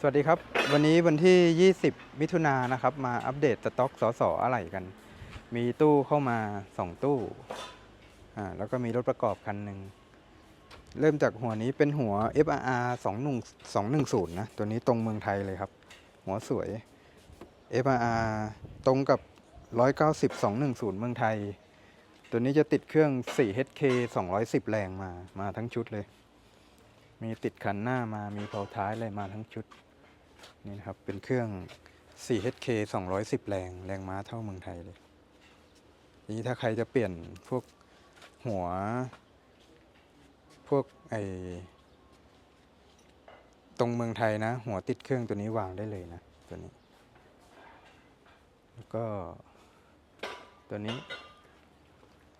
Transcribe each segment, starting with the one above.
สวัสดีครับ วันนี้วันที่ 20 มิถุนายนนะครับ มาอัปเดตสต็อกสอสออะไหล่กัน มีตู้เข้ามา 2 ตู้อ่าแล้วก็มีรถประกอบคันหนึ่ง เริ่มจากหัวนี้เป็นหัว FRR 21 210 นะ ตัวนี้ตรงเมืองไทยเลยครับ หัวสวย FRR ตรงกับ 190 210 เมืองไทย ตัวนี้จะติดเครื่อง 4HK 210 แรงมา มาทั้งชุดเลย มีติดคันหน้ามา มีเผาท้ายอะไรมาทั้งชุด นี่นะครับ เป็นเครื่อง 4HK 210 แรง แรงม้าเท่าเมืองไทยเลยนี้ถ้าใครจะเปลี่ยนพวกหัว พวกไอตรงเมืองไทยนะ หัวติดเครื่องตัวนี้วางได้เลยนะ ตัวนี้ แล้วก็ ตัวนี้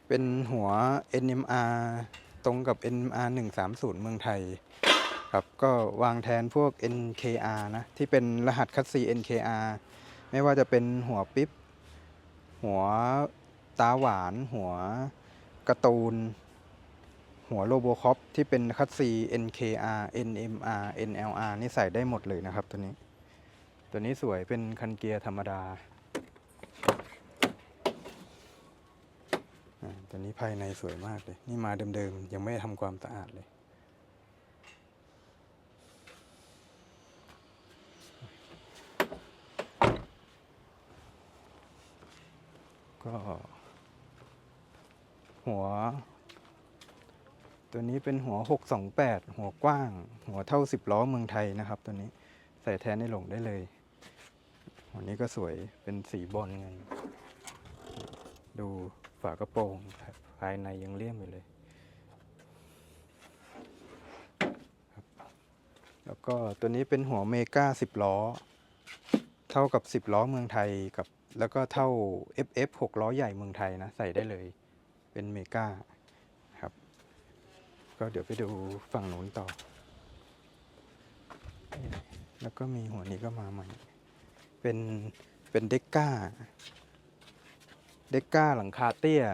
เป็นหัว NMR ตรงกับ NMR 130 เมืองไทย ครับก็วางแทนพวก NKR นะ ที่เป็นรหัสคัสซี NKR ไม่ว่าจะเป็นหัวปิ๊บ หัวตาหวาน หัวกร์ตูน หัวโลโบคอปที่เป็นคัสซี NKR NMR NLR นี่ใส่ได้หมดเลยนะครับตัวนี้ ตัวนี้สวยเป็นคันเกียร์ธรรมดาอ่าตัวนี้ภายในสวยมากเลย นี่มาเดิมๆ ยังไม่ทำความสะอาดเลย ก็ หัว ตัวนี้เป็นหัว 628 หัวกว้าง หัวเท่า 10 ล้อเมืองไทยนะครับ ตัวนี้ใส่แทนในหลงได้เลย หัวนี้ก็สวยเป็นสีบอลเงิน ดูฝากระโปรงภายในยังเลี่ยมอยู่เลยแล้วก็ตัวนี้เป็นหัวเมกา10 ล้อ เท่ากับ 10 ล้อเมืองไทยกับ แล้วก็เท่า FF 6ล้อใหญ่เมืองไทยนะใส่ได้เลย เป็นเมกาครับ ก็เดี๋ยวไปดูฝั่งนู้นต่อ แล้วก็มีหัวนี้ก็มาใหม่ เป็นเป็นเด็กก้า เด็กก้าหลังคาเตี้ย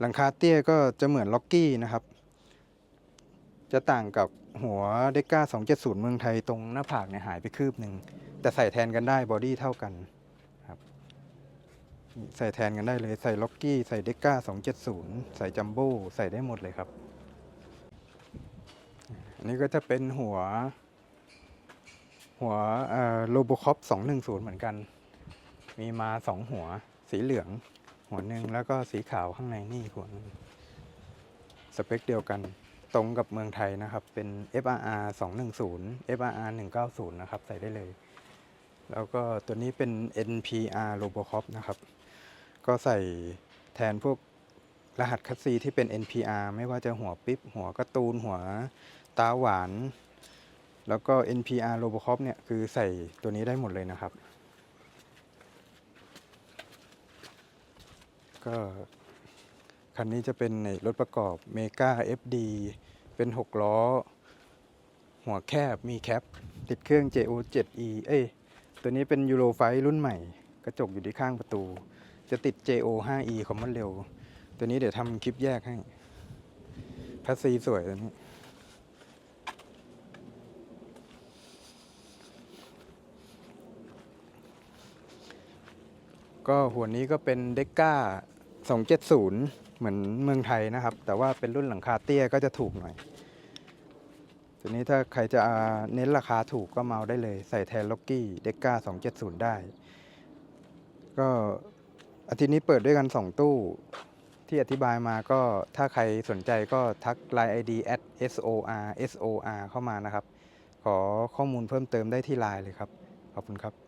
หลังคาเตี้ยก็จะเหมือนล็อกกี้นะครับ จะต่างกับหัวเด็กก้า270 เมืองไทยตรงหน้าผากเนี่ยหายไปคืบหนึ่ง แต่ใส่แทนกันได้บอดี้เท่ากัน ใส่แทนกันได้เลย ใส่ล็อกกี้ ใส่เด็ก้า270 ใส่จัมโบ้ใส่ได้หมดเลยครับ อันนี้ก็จะเป็นหัว หัวโลโบคอป210 เหมือนกัน มีมาสองหัว สีเหลือง หัวหนึ่งแล้วก็สีขาวข้างในนี่หัวหนึงสเปคเดียวกันตรงกับเมืองไทยนะครับ เป็น FRR 210 FRR 190 นะครับ ใส่ได้เลย แล้วก็ตัวนี้เป็น NPR Robocop นะครับ ก็ใส่แทนพวกรหัสคัสซีที่เป็น NPR ไม่ว่าจะหัวปิ๊บ หัวกร์ตูน หัวตาหวาน แล้วก็ NPR Robocop เนี่ย คือใส่ตัวนี้ได้หมดเลยนะครับ ก็คันนี้จะเป็นในรถประกอบ Mega FD เป็น 6 ล้อ หัวแคบมีแคป ติดเครื่อง JO 7E เอ้ย ตัวนี้เป็นยูโรไฟรุ่นใหม่ กระจกอยู่ที่ข้างประตู จะติด JO 5E คอมมอนเร็วตัวนี้เดี๋ยวทำคลิปแยกให้ พัสซีสวยตัวนี้ ก็หัวนี้ก็เป็นเด็ก้า270 เหมือนเมืองไทยนะครับ แต่ว่าเป็นรุ่นหลังคาเตี้ยก็จะถูกหน่อย ตัวนี้ถ้าใครจะเน้นราคาถูกก็เมาได้เลย ใส่แทนล็อกกี้เด็กก้า270 ได้ ก็ อาทิตย์นี้เปิดด้วยกัน 2 ตู้ ที่อธิบายมาก็ถ้าใครสนใจก็ทัก Line ID at sor sor เข้ามานะครับ ขอข้อมูลเพิ่มเติมได้ที่ Line เลยครับ ขอบคุณครับ